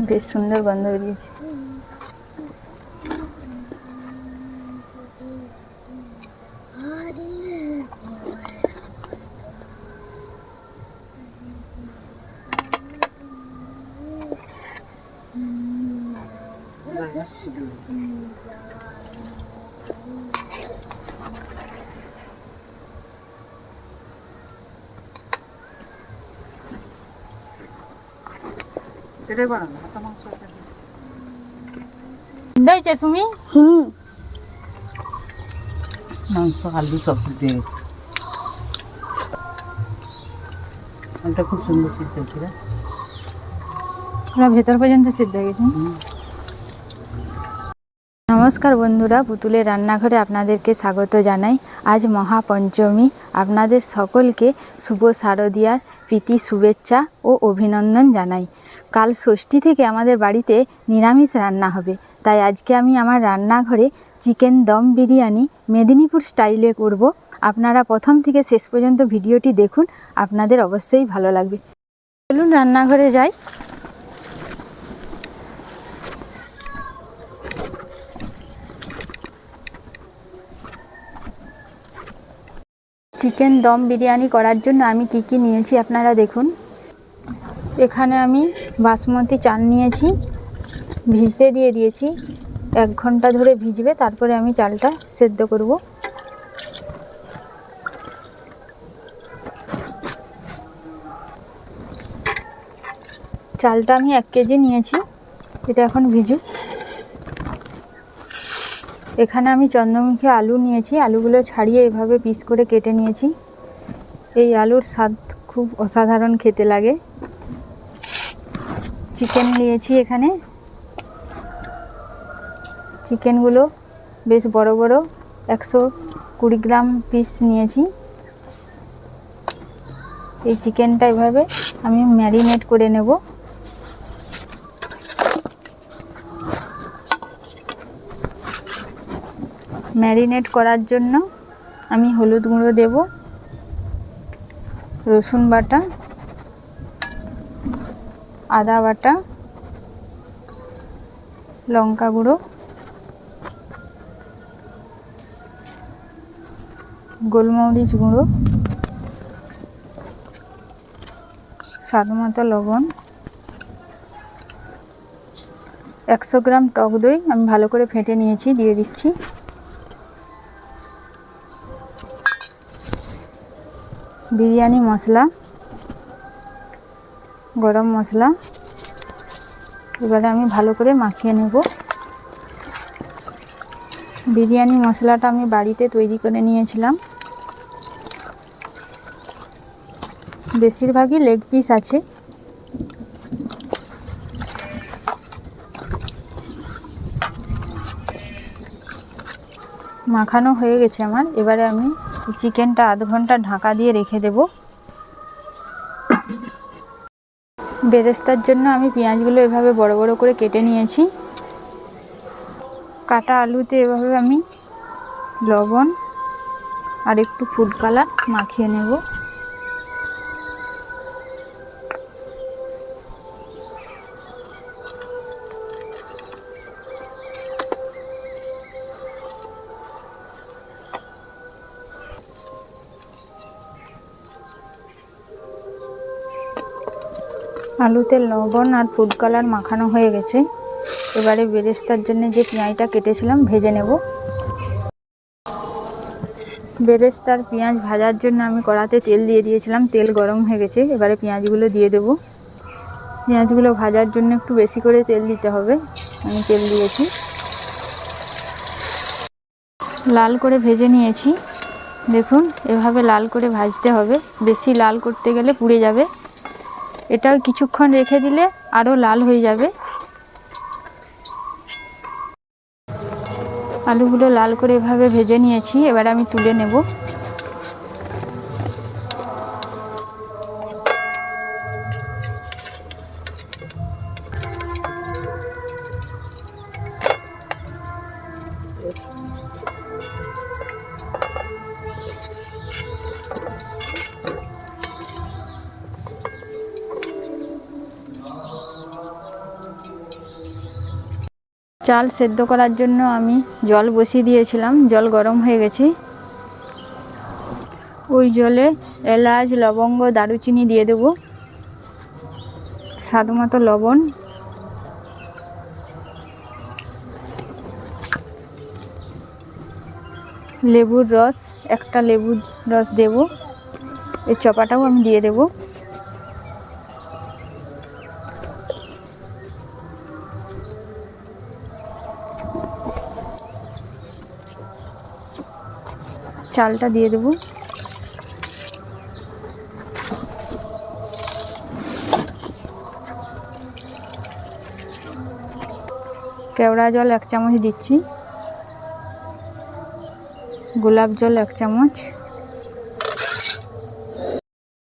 বেশ সুন্দর গন্ধ বেরিয়েছে সেটাই বানানো হয়েছে সুমি হুম মাংস আলু সবজি দিয়ে এটা খুব সুন্দর সিদ্ধ হচ্ছে রে পুরো ভেতর পর্যন্ত সিদ্ধ হয়ে গেছে নমস্কার বন্ধুরা পুতুলের রান্নাঘরে আপনাদেরকে স্বাগত জানাই। আজ মহাপঞ্চমী। আপনাদের সকলকে শুভ শারদিয়ার প্রীতি শুভেচ্ছা ও অভিনন্দন জানাই। কাল ষষ্ঠী থেকে আমাদের বাড়িতে নিরামিষ রান্না হবে। তাই আজকে আমি আমার রান্নাঘরে চিকেন দম বিরিয়ানি মেদিনীপুর স্টাইলে করব। আপনারা প্রথম থেকে শেষ পর্যন্ত ভিডিওটি দেখুন, আপনাদের অবশ্যই ভালো লাগবে। চলুন রান্নাঘরে যাই। চিকেন দম বিরিয়ানি করার জন্য আমি কি কি নিয়েছি আপনারা দেখুন। এখানে আমি বাসমতি চাল নিয়েছি, ভিজতে দিয়ে দিয়েছি। এক ঘণ্টা ধরে ভিজবে, তারপরে আমি চালটা সেদ্ধ করব। চালটা আমি এক কেজি নিয়েছি, এটা এখন ভিজুক। এখানে আমি চন্দ্রমুখী আলু নিয়েছি, আলুগুলো ছাড়িয়ে এভাবে পিস করে কেটে নিয়েছি। এই আলুর স্বাদ খুব অসাধারণ খেতে লাগে। চিকেন নিয়েছি এখানে। চিকেনগুলো বেশ বড় বড়, একশো কুড়ি গ্রাম পিস নিয়েছি। এই চিকেনটা এভাবে আমি ম্যারিনেট করে নেব। ম্যারিনেট করার জন্য আমি হলুদ গুঁড়ো দেব, রসুন বাটা আদা বাটা, লঙ্কা গুঁড়ো, গোলমরিচ গুঁড়ো, স্বাদ মতো লবণ, একশো গ্রাম টক দই আমি ভালো করে ফেটে নিয়েছি, দিয়ে দিচ্ছি। বিরিয়ানি মশলা গরম মশলা। এবারে আমি ভালো করে মাখিয়ে নেব। বিরিয়ানি মশলাটা আমি বাড়িতে তৈরি করে নিয়েছিলাম। বেশিরভাগই লেগ পিস আছে। মাখানো হয়ে গেছে আমার। এবারে আমি চিকেনটা আধ ঘণ্টা ঢাকা দিয়ে রেখে দেব। বেরেস্তার জন্য আমি পেঁয়াজগুলো এভাবে বড় বড় করে কেটে নিয়েছি। কাটা আলুতে এভাবে আমি লবণ আর একটু ফুড কালার মাখিয়ে নেব। আলুতে লবণ আর ফুড কালার মাখানো হয়ে গেছে। এবারে বেরেস্তার জন্য যে পেঁয়াজটা কেটেছিলাম, ভেজে নেব। বেরেস্তার পেঁয়াজ ভাজার জন্য আমি কড়াতে তেল দিয়ে দিয়েছিলাম। তেল গরম হয়ে গেছে, এবারে পেঁয়াজগুলো দিয়ে দেব। পেঁয়াজগুলো ভাজার জন্য একটু বেশি করে তেল দিতে হবে। আমি তেল দিয়েছি। লাল করে ভেজে নিয়েছি। দেখুন, এভাবে লাল করে ভাজতে হবে। বেশি লাল করতে গেলে পুড়ে যাবে। এটাও কিছুক্ষণ রেখে দিলে আরও লাল হয়ে যাবে। আলুগুলো লাল করে এভাবে ভেজে নিয়েছি, এবার আমি তুলে নেব। চাল সেদ্ধ করার জন্য আমি জল বসিয়ে দিয়েছিলাম। জল গরম হয়ে গেছে। ওই জলে এলাচ, লবঙ্গ, দারুচিনি দিয়ে দেবো। স্বাদ মতো লবণ। লেবুর রস, একটা লেবুর রস দেব। এই চপাটাও আমি দিয়ে দেব। চালটা দিয়ে দেবো। কেওড়া জল এক চামচ দিচ্ছি। গোলাপ জল এক চামচ।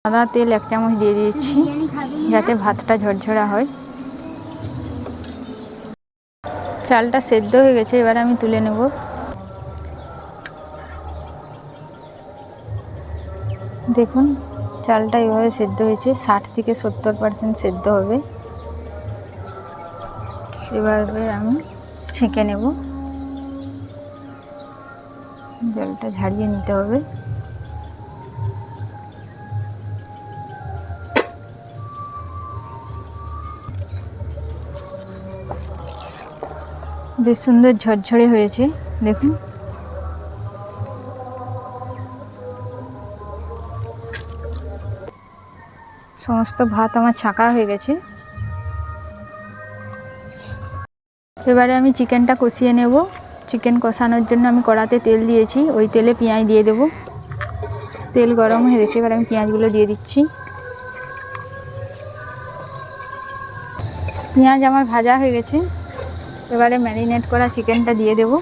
সাদা তেল এক চামচ দিয়ে দিচ্ছি, যাতে ভাতটা ঝরঝরা হয়। চালটা সেদ্ধ হয়ে গেছে, এবার আমি তুলে নেব। দেখুন, চালটা এভাবে সেদ্ধ হয়েছে, ষাট থেকে সত্তর পার্সেন্ট সেদ্ধ হবে। এবারে আমি ছেঁকে নেব। জলটা ঝাড়িয়ে নিতে হবে। বেশ সুন্দর ঝরঝরে হয়েছে, দেখুন। সমস্ত ভাত আমার ছাঁকা হয়ে গেছে। এবারে আমি চিকেনটা কষিয়ে নেব। চিকেন কষানোর জন্য আমি কড়াতে তেল দিয়েছি। ওই তেলে পেঁয়াজ দিয়ে দেব। তেল গরম হয়ে গেছে, এবার আমি পেঁয়াজগুলো দিয়ে দিচ্ছি। পেঁয়াজ আমার ভাজা হয়ে গেছে। এবারে ম্যারিনেট করা চিকেনটা দিয়ে দেব।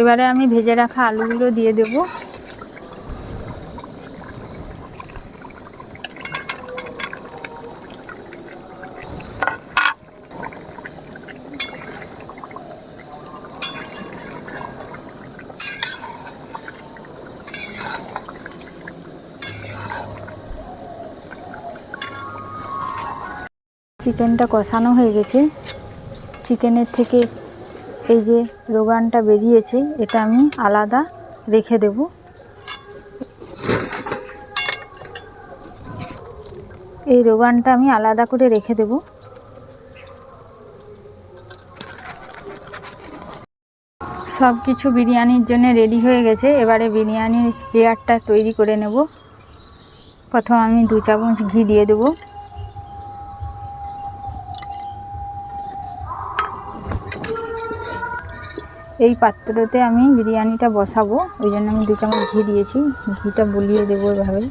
এবারে আমি ভেজে রাখা আলুগুলো দিয়ে দেব। চিকেনটা কষানো হয়ে গেছে। চিকেনের থেকে এই যে রোগানটা বেরিয়েছে, এটা আমি আলাদা রেখে দেব। এই রোগানটা আমি আলাদা করে রেখে দেব। সব কিছু বিরিয়ানির জন্য রেডি হয়ে গেছে। এবারে বিরিয়ানির লেয়ারটা তৈরি করে নেব। প্রথম আমি দু চামচ ঘি দিয়ে দেবো। এই পাত্রতে আমি বিরিয়ানিটা বসাবো, ওই জন্য আমি দু চামচ ঘি দিয়েছি। ঘিটা বুলিয়ে দেবো এভাবে।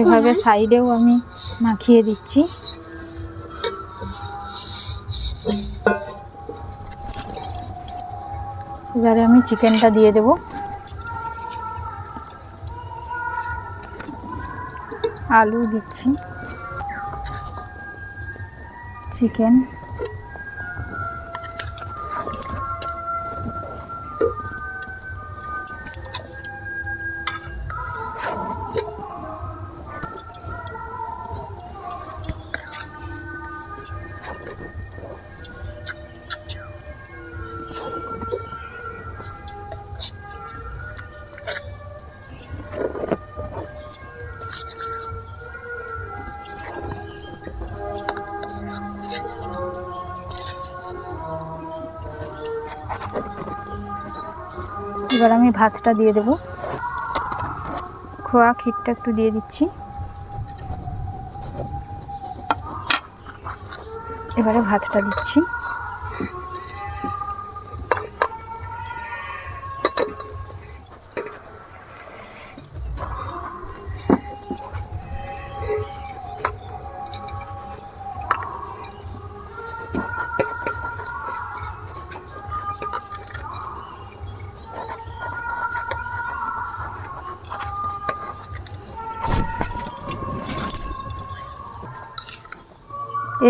এভাবে সাইডেও আমি মাখিয়ে দিচ্ছি। এবারে আমি চিকেনটা দিয়ে দেব। আলু দিচ্ছি। চিকেন এবার আমি ভাতটা দিয়ে দেব। খোয়া ক্ষীরটা একটু দিয়ে দিচ্ছি। এবারে ভাতটা দিচ্ছি।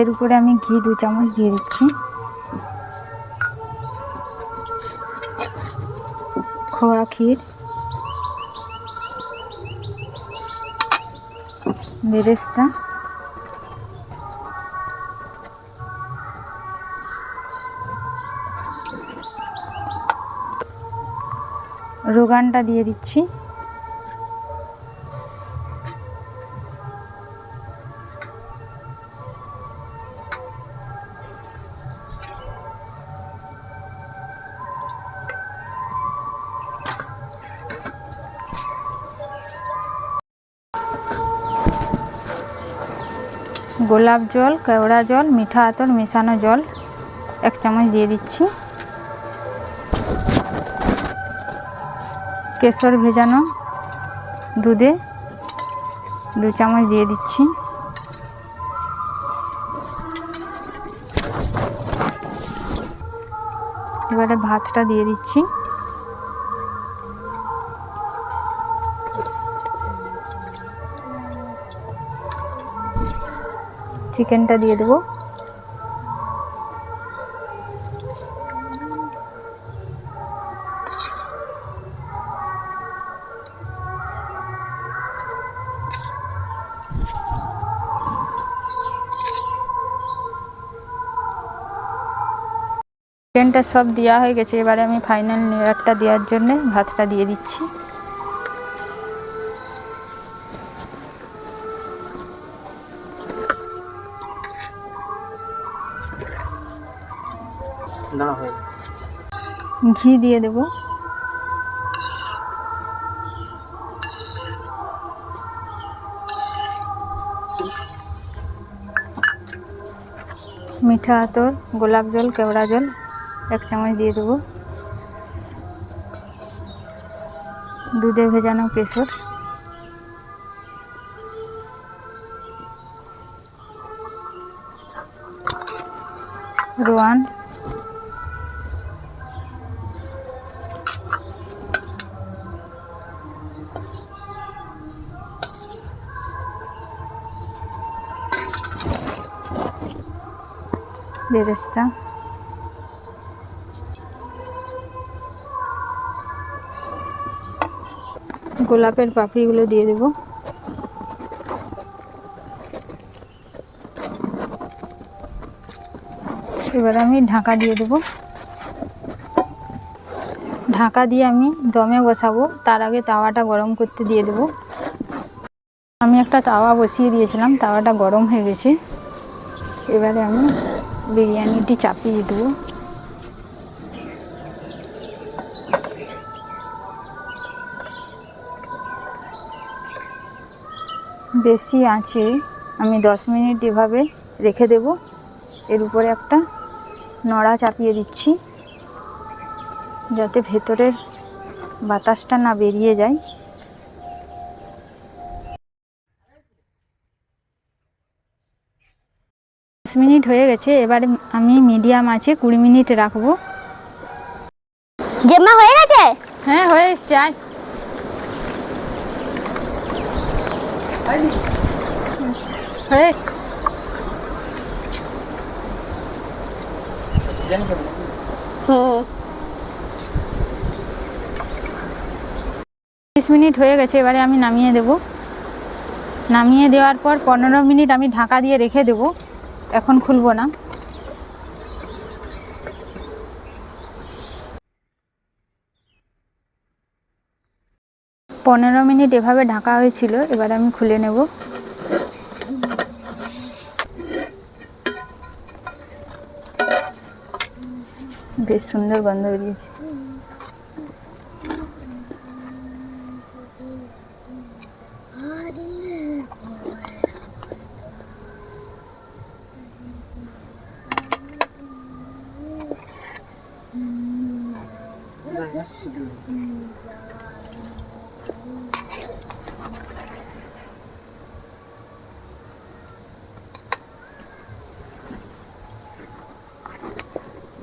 এর উপরে আমি ঘি দু চামচ দিয়ে দিচ্ছি। খোয়া ক্ষীর। বেরেস্তা। রোগানটা দিয়ে দিচ্ছি। গোলাপ জল, কেওড়া জল, মিঠা আতর, মেশানো জল। এক চামচ দিয়ে দিচ্ছি। কেশর ভেজানো দুধে দু চামচ দিয়ে দিচ্ছি। এবারে ভাতটা দিয়ে দিচ্ছি। চিকেনটা দিয়ে দেবো। চিকেনটা সব দেওয়া হয়ে গেছে। এবারে আমি ফাইনাল লেয়ারটা দেওয়ার জন্য ভাতটা দিয়ে দিচ্ছি। ঘি দিয়ে দেবো। মিঠা আতর, গোলাপ জল, কেওড়া জল এক চামচ দিয়ে দেবো। দুধে ভেজানো কেশর। রোয়ান বেরেস্তা গোলাপের পাপড়িগুলো দিয়ে দেবো। এবার আমি ঢাকা দিয়ে দেবো। ঢাকা দিয়ে আমি দমে বসাবো। তার আগে তাওয়াটা গরম করতে দিয়ে দেবো। আমি একটা তাওয়া বসিয়ে দিয়েছিলাম, তাওয়াটা গরম হয়ে গেছে। এবারে আমি বিরিয়ানিটি চাপিয়ে দেবো। বেশি আঁচে আমি দশ মিনিট এভাবে রেখে দেব। এর উপরে একটা নড়া চাপিয়ে দিচ্ছি, যাতে ভেতরের বাতাসটা না বেরিয়ে যায়। মিনিট হয়ে গেছে এবারে আমি মিডিয়াম আছে কুড়ি মিনিট রাখব। জেম্মা হয়ে গেছে? হ্যাঁ হয়ে হয়ে হুম তিরিশ মিনিট হয়ে গেছে এবারে আমি নামিয়ে দেব। নামিয়ে দেওয়ার পর পনেরো মিনিট আমি ঢাকা দিয়ে রেখে দেব। এখন খুলবো না। পনেরো মিনিট এভাবে ঢাকা হয়েছিল, এবার আমি খুলে নেব। বেশ সুন্দর গন্ধ বেরিয়েছে।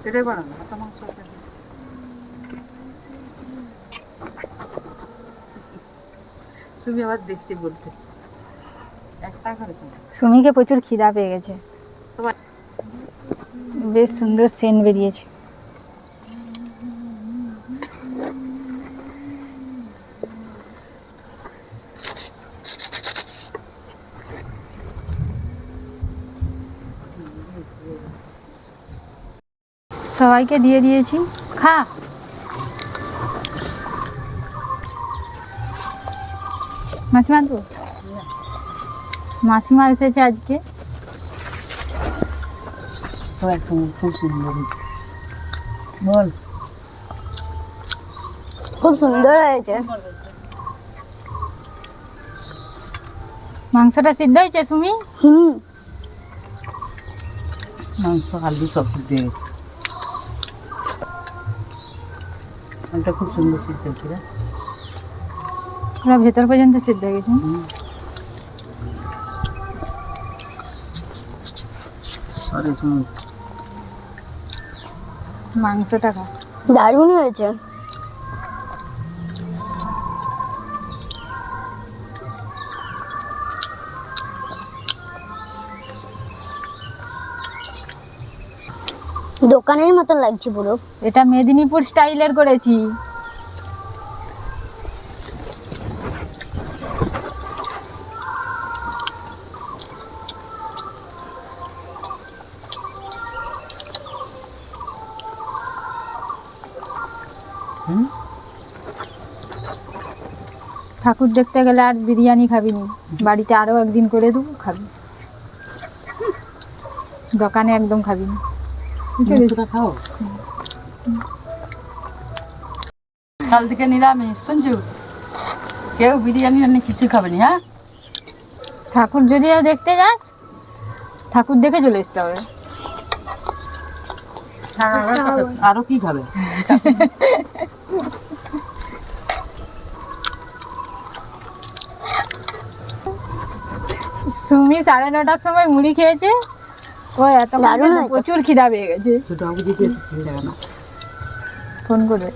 সেটাই বানানো হাতা মাংস একটা দিস। সুমি আবার দেখছে বলতে একটা করে তো সুমিকে প্রচুর খিদা পেয়ে গেছে বেশ সুন্দর সেন্ট বেরিয়েছে সবাইকে দিয়ে দিয়েছি। খা। মাসিমা তো? মাসিমা এসেছে আজকে। বল। খুব সুন্দর হয়েছে। মাংসটা সিদ্ধ হয়েছে সুমি? হুম। মাংস আলু সব সিদ্ধ ওটা খুব সুন্দর সিদ্ধ হয়েছে রে। পুরো ভেতর পর্যন্ত সিদ্ধ হয়ে গেছে। মাংসটা খা। দারুণ হয়েছে। দোকানের মতন লাগছে পুরো। এটা মেদিনীপুর স্টাইলের করেছি। ঠাকুর দেখতে গেলে আর বিরিয়ানি খাবি নি বাড়িতে আরও একদিন করে দেবো, খাবি। দোকানে একদম খাবি না খাও। কাল থেকে নিরামিষ শুনছু? কেউ বিরিয়ানি আনি কিছু খাবে না হ্যাঁ? ঠাকুর যদি দেখতে যাস ঠাকুর দেখে চলে আসতে হবে। আরও কি খাবে? সুমি সাড়ে নটার সময় মুড়ি খেয়েছে। ও এত দারুণ প্রচুর খিদা পেয়ে গেছে। ছোট বাবু যেতে না ফোন করবে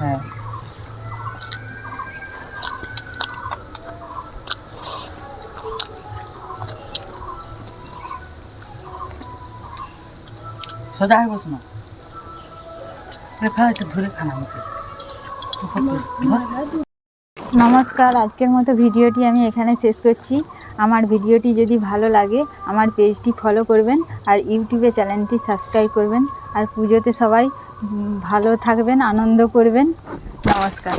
হ্যাঁ। সোজা হয়ে বসো না। খা একটু ধরে খানা আমাকে। নমস্কার আজকের মতো ভিডিওটি আমি এখানে শেষ করছি। আমার ভিডিওটি যদি ভালো লাগে, আমার পেজটি ফলো করবেন আর ইউটিউবে চ্যানেলটি সাবস্ক্রাইব করবেন। আর পুজোতে সবাই ভালো থাকবেন, আনন্দ করবেন। নমস্কার।